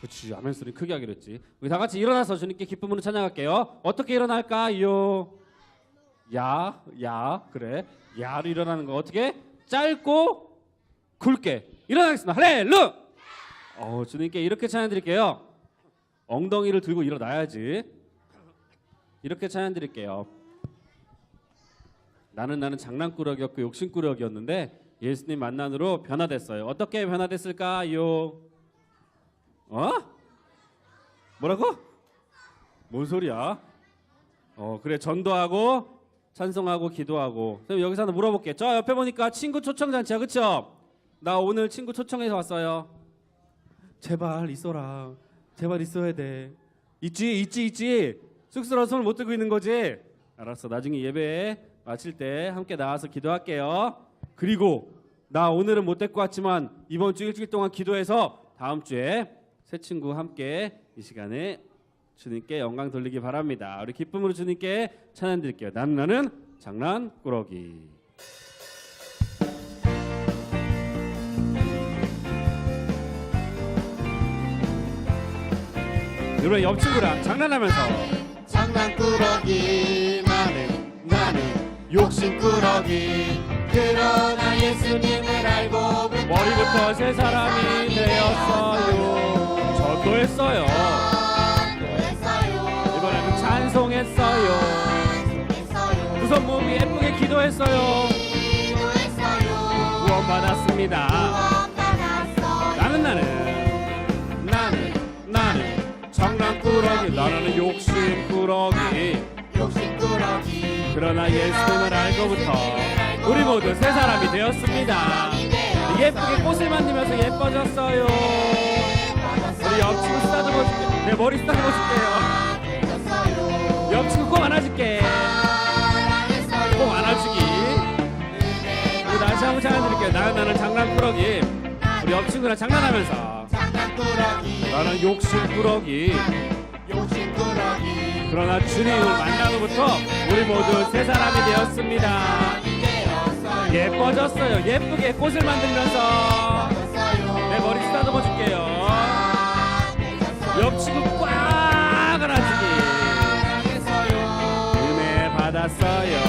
그렇지 아멘 소리 크게 하기로 했지 우리 다 같이 일어나서 주님께 기쁨으로 찬양할게요 어떻게 일어날까요 야, 야, 그래. 야로 일어나는 거 어떻게? 짧고 굵게 일어나겠습니다. 할렐루! 어, 주님께 이렇게 찬양 드릴게요. 엉덩이를 들고 일어나야지. 이렇게 찬양 드릴게요. 나는 나는 장난꾸러기였고 욕심꾸러기였는데 예수님 만난으로 변화됐어요. 어떻게 변화됐을까요? 어? 뭐라고? 뭔 소리야? 어 그래 전도하고 찬송하고 기도하고 그럼 여기서 하나 물어볼게 저 옆에 보니까 친구 초청 잔치야 그쵸? 나 오늘 친구 초청해서 왔어요 제발 있어라 제발 있어야 돼 있지 있지 있지 쑥스러워 손을 못 들고 있는 거지 알았어 나중에 예배 마칠 때 함께 나와서 기도할게요 그리고 나 오늘은 못 데리고 왔지만 이번 주 일주일 동안 기도해서 다음 주에 새 친구 함께 이 시간에 주님께 영광 돌리기 바랍니다. 우리 기쁨으로 주님께 찬양 드릴게요. 나는 나는 장난 꾸러기. 여러분 옆 친구랑 장난하면서 장난꾸러기 나는 나는 욕심꾸러기 그러나 예수님을 알고부터 머리부터 새 사람이 되었어요. 저도 했어요. 했어요 이번에는 찬송했어요. 했어요 우선 몸이 예쁘게 기도했어요. 구원 받았습니다. 나는 나는 나는 나는 장난꾸러기 나는 욕심꾸러기 욕심꾸러기 그러나 예수님을 알고부터 우리 모두 새 사람이 되었습니다 예쁘게 꽃을 만들면서 예뻐졌어요 우리 옆 친구 쓰다듬어 줄게. 내 머리 쓰다듬어 줄게요. 옆 친구 꼭 안아줄게. 꼭 안아주기. 우리 다시 한번 찬양드릴게요. 나는 나는 장난꾸러기. 우리 옆 친구랑 장난하면서. 나는 욕심꾸러기. 그러나 주님을 만나로부터 우리 모두 새 사람이 되었습니다. 예뻐졌어요. 예쁘게 꽃을 만들면서. 내 머리 쓰다듬어 줄게요 옆 친구 꽉 안아주기. 은혜 받았어요.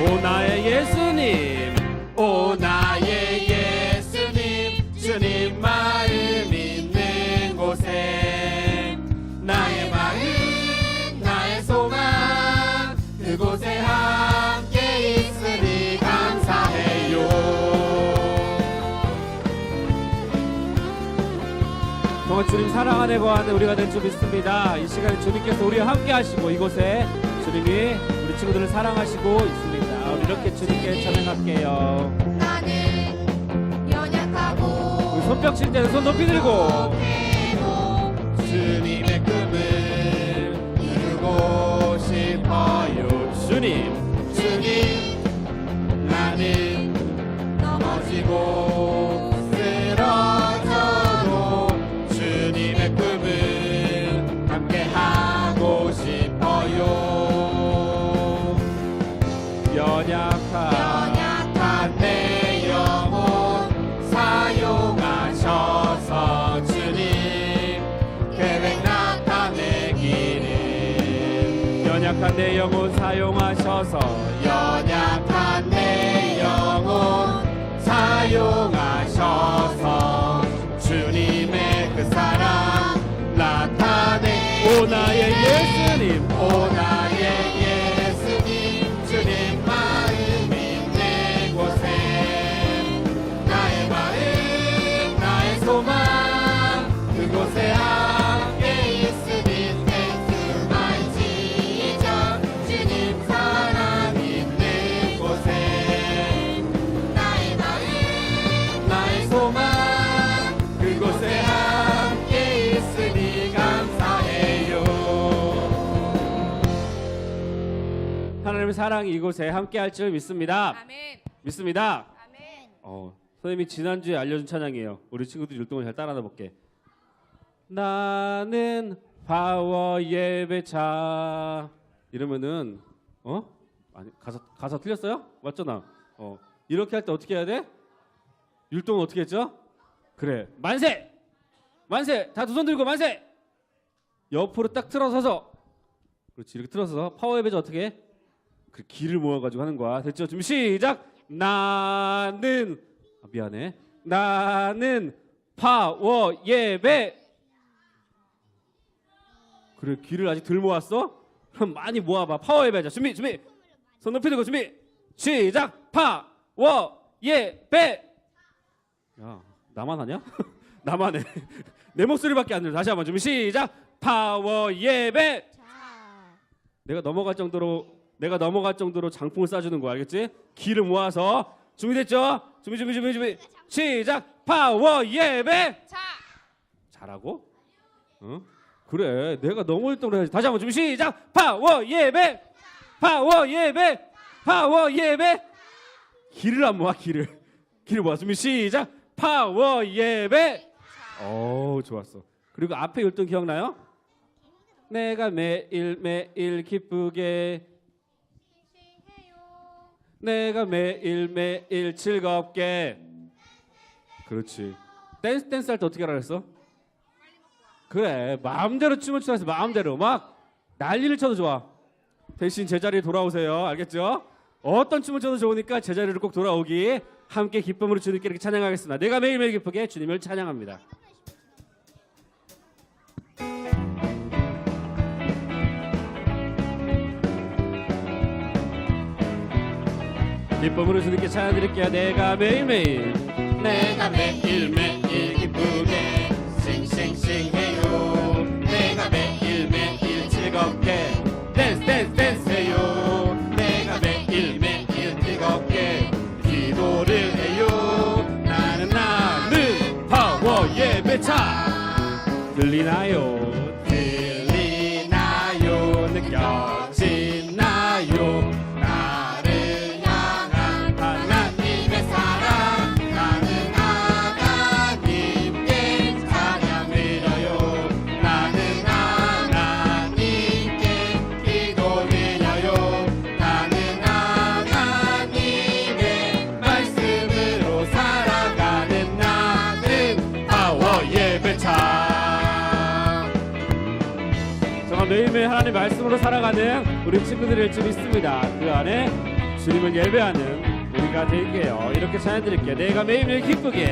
오 나의 예수님. 오 나 주님 사랑 안에 거하는 우리가 될 줄 믿습니다. 이 시간에 주님께서 우리와 함께 하시고 이곳에 주님이 우리 친구들을 사랑하시고 있습니다. 이렇게 주님께 찬양할게요. 나는 연약하고 우리 손뼉 칠 때는 손 높이 들고 주님의 꿈을 이루고 싶어요. 주님 연약한 내 영혼 사용하셔서 연약한 내 영혼 사용하셔서 주님의 그 사랑 나타내 오 나의 예수님. 오 나의 사랑이 이곳에 함께 할 줄 믿습니다 아멘. 믿습니다 아멘. 어, 선생님이 지난주에 알려준 찬양이에요 우리 친구들 율동을 잘 따라하다 볼게 나는 파워 예배자 이러면은 어? 아니 가사 가사 틀렸어요? 맞죠 나? 어 이렇게 할 때 어떻게 해야 돼? 율동은 어떻게 했죠? 그래 만세 만세 다 두 손 들고 만세 옆으로 딱 틀어서서 그렇지 이렇게 틀어서 파워의 배저 어떻게 해? 그 기를 모아가지고 하는 거야. 됐죠 준비 시작! 나는 아, 미안해. 나는 파워 예배. 그래 기를 아직 덜 모았어? 그럼 많이 모아봐. 파워 예배자. 준비 준비. 손 높이 들고 준비. 시작! 파워 예배. 야 나만 하냐? 나만 해 내 목소리밖에 안 들려. 다시 한번 준비. 시작! 파워 예배. 자. 내가 넘어갈 정도로 내가 넘어갈 정도로 장풍을 쏴주는 거야 알겠지? 기를 모아서. 준비됐죠? 준비 준비 준비 준비. 시작! 파워 예배! 자. 잘하고? 응? 그래. 내가 넘어올 정도로 해야지. 다시 한번 준비. 시작! 파워 예배! 파워 예배! 파워 예배! 기를 안 모아 기를 기를 모아. 준비. 시작! 파워 예배! 오 좋았어. 그리고 앞에 율동 기억나요? 내가 매일 매일 기쁘게. 내가 매일 매일 즐겁게. 그렇지. 댄스 댄스 할 때 어떻게 하라 그랬어? 그래 마음대로 춤을 추라 해서 마음대로 막 난리를 쳐도 좋아. 대신 제자리에 돌아오세요. 알겠죠? 어떤 춤을 춰도 좋으니까 제자리로 꼭 돌아오기. 함께 기쁨으로 주님께 이렇게 찬양하겠습니다. 내가 매일매일 기쁘게 주님을 찬양합니다 기쁨으로 주님께 찬양 드릴게요. 내가 매일매일. 내가 매일매일 기쁘게 싱싱싱해요. 내가 매일매일 즐겁게 댄스 댄스 댄스 해요. 내가 매일매일 즐겁게 기도를 해요. 나는 나는 파워 예배차. 들리나요 매일매일 하나님 말씀으로 살아가는 우리 친구들일 줄 믿습니다. 그 안에 주님을 예배하는 우리가 될게요. 이렇게 찬양드릴게요. 내가 매일매일 기쁘게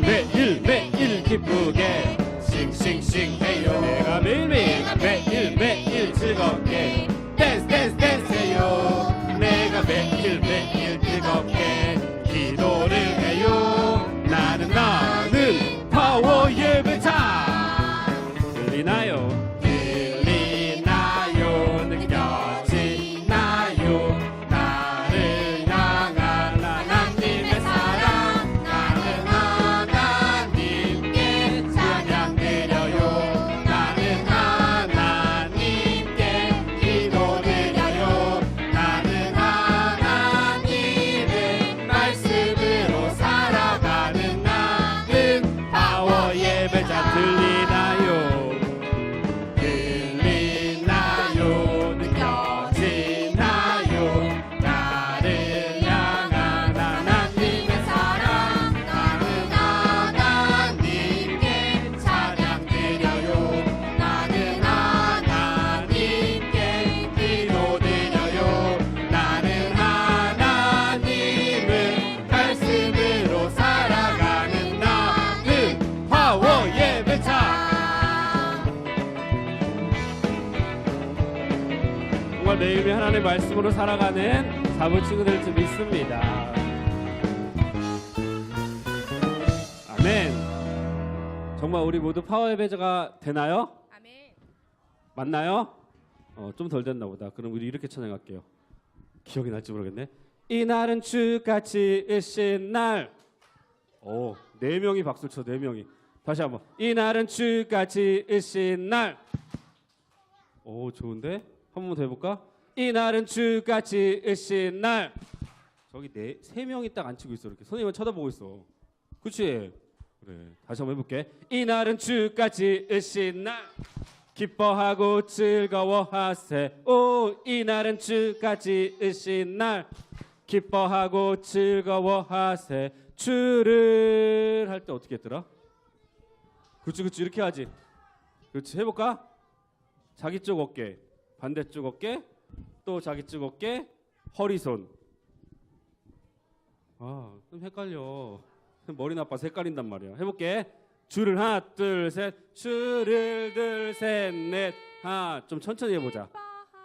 매일 매일 기쁘게 싱싱싱 해요. 내가 매일매일 매일 매일 즐겁게 댄스 댄스 댄스 해요. 내가 매일 매일 즐겁게 매일매일 하나님의 말씀으로 살아가는 사부 친구들 줄 믿습니다. 아멘. 정말 우리 모두 파워 예배자가 되나요? 아멘. 맞나요? 어, 좀 덜 됐나 보다. 그럼 우리 이렇게 찬양할게요. 기억이 날지 모르겠네. 이날은 주같이 으신 날. 오, 네 명이 박수 쳐. 네 명이. 다시 한번. 이날은 주같이 으신 날. 오, 좋은데? 한 번 더 해볼까? 이날은 주같이 으신 날. 저기 네, 세 명이 딱안 치고 있어. 이렇게 선생님은 쳐다보고 있어. 그렇지? 그래. 다시 한번 해볼게. 이날은 주같이 으신 날. 기뻐하고 즐거워하세 오 이날은 주까지 으신 날 기뻐하고 즐거워하세 주를 할 때 어떻게 했더라? 그렇지 그렇지 이렇게 하지. 그렇지 해볼까? 자기 쪽 어깨, 반대쪽 어깨, 또 자기 쪽 어깨, 허리 손. 아, 좀 헷갈려. 머리 나빠 헷갈린단 말이야. 해볼게. 줄을 하나, 둘, 셋. 줄을 둘, 셋, 넷. 하나, 좀 천천히 해보자.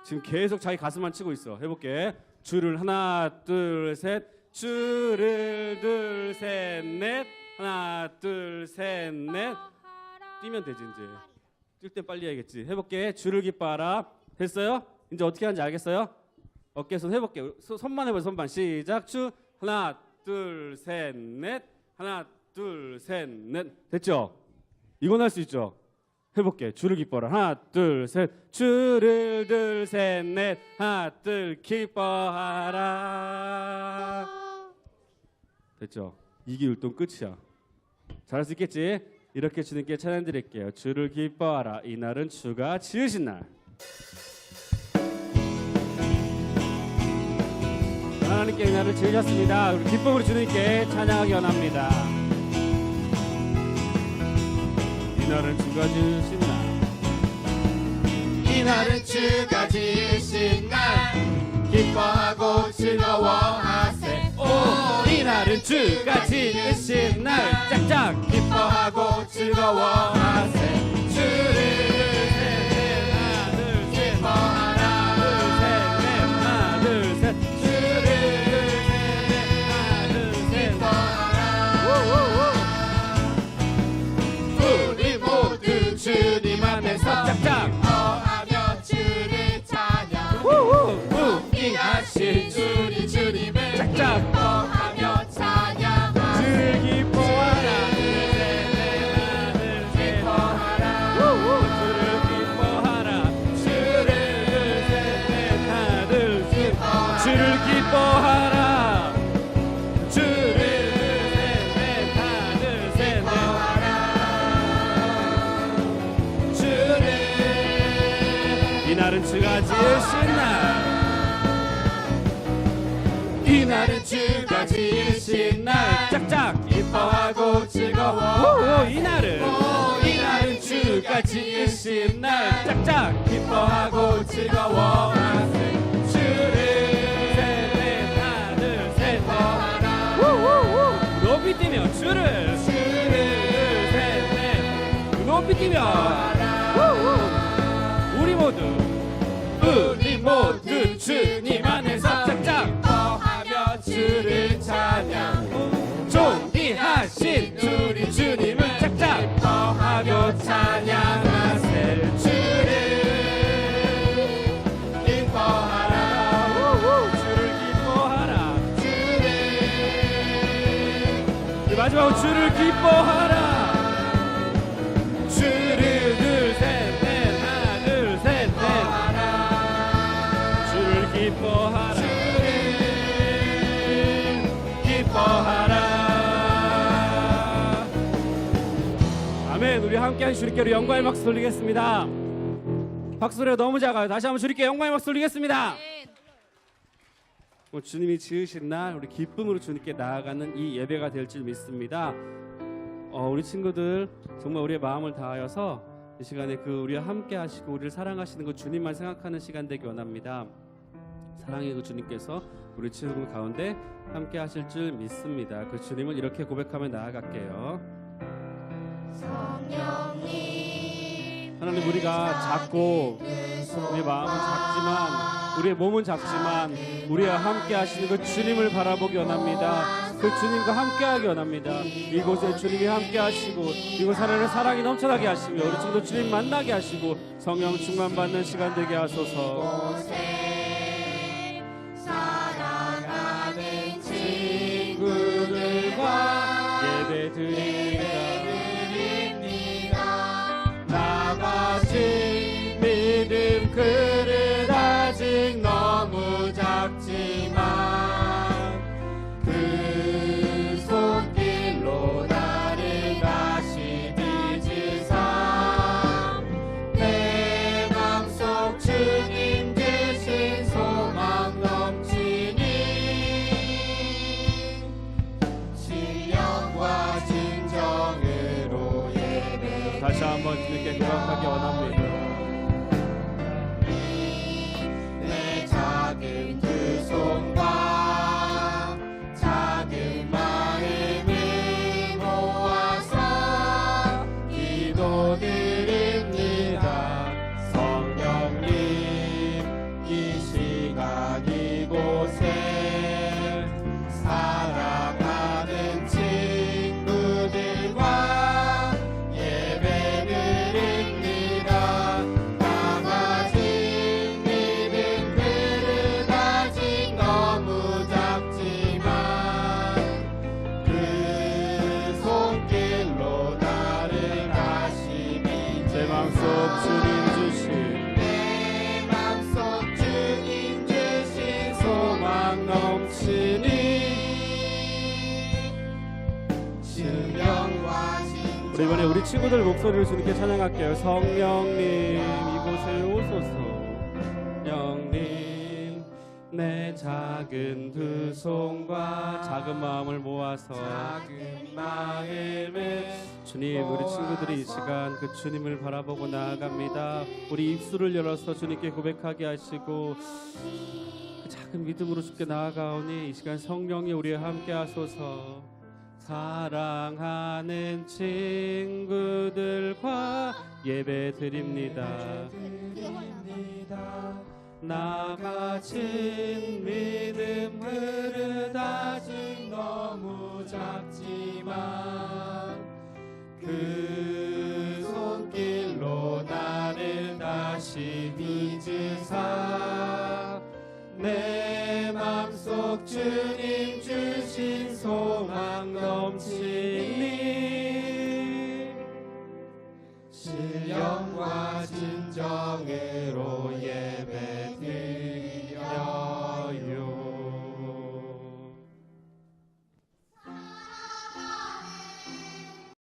지금 계속 자기 가슴만 치고 있어. 해볼게. 줄을 하나, 둘, 셋. 줄을 둘, 셋, 넷. 하나, 둘, 셋, 넷. 뛰면 되지 이제. 뛸땐 빨리 해야겠지. 해볼게. 줄을 기뻐하라. 됐어요? 이제 어떻게 하는지 알겠어요? 어깨 손 해볼게. 소- 손만 해보세요. 손만 시작. 줄 하나, 둘, 셋, 넷. 하나, 둘, 셋, 넷. 됐죠? 이건 할 수 있죠? 해볼게. 줄을 기뻐라. 하나, 둘, 셋. 줄을 둘, 셋, 넷. 하나, 둘, 기뻐하라. 됐죠? 이게 율동 끝이야. 잘할 수 있겠지? 이렇게 주님께 찬양 드릴게요. 주를 기뻐하라. 이날은 주가 지으신 날. 하나님께 이 날을 지으셨습니다. 우리 기쁨으로 주님께 찬양하기 원합니다. 이날은 주가 지으신 날. 이날은 주가 지으신 날 기뻐하고 즐거워하세 오, 이 날은 주가 지으신 날. 짝짝 기뻐하고 즐거워하세 주가 지으신 날. 이날은 주가 지으신 날. 짝짝. 기뻐하고 즐거워. 오, 이날은. 이날은 주가 지으신 날 짝짝. 기뻐하고 기뻐하라 높이 뛰며 주를 주를 셋넷 높이 뛰며 우 아멘 우리 함께한 주님께로 영광의 박수 돌리겠습니다 박수를 너무 작아요 다시 한번 주님께 영광의 박수 돌리겠습니다 뭐 주님이 지으신 날 우리 기쁨으로 주님께 나아가는 이 예배가 될 줄 믿습니다. 어, 우리 친구들 정말 우리의 마음을 다하여서 이 시간에 그 우리와 함께 하시고 우리를 사랑하시는 그 주님만 생각하는 시간 되기 원합니다. 사랑의 그 주님께서 우리 친구들 가운데 함께 하실 줄 믿습니다. 그 주님을 이렇게 고백하며 나아갈게요. 하나님 우리가 작고 우리 마음은 작지만 우리의 몸은 작지만 우리와 함께 하시는 그 주님을 바라보기 원합니다. 그 주님과 함께 하기 원합니다. 이곳에 주님이 함께 하시고 이곳 하나님의 사랑이 넘쳐나게 하시며 우리 친구도 주님 만나게 하시고 성령 충만 받는 시간 되게 하소서. 살아가는 친구들과 예배 드립 친구들 목소리를 주님께 찬양할게요. 성령님 이곳에 오소서. 영님 내 작은 두 손과 작은 마음을 모아서 작은 마음을 주님 우리 친구들이 이 시간 그 주님을 바라보고 나아갑니다. 우리 입술을 열어서 주님께 고백하게 하시고 그 작은 믿음으로 주께 나아가오니 이 시간 성령이 우리와 함께 하소서. 사랑하는 친구들과 예배 드립니다. 나가진 믿음 그릇 아직 너무 작지만 그 손길로 나를 다시 빚으사 내 맘속 주님 예배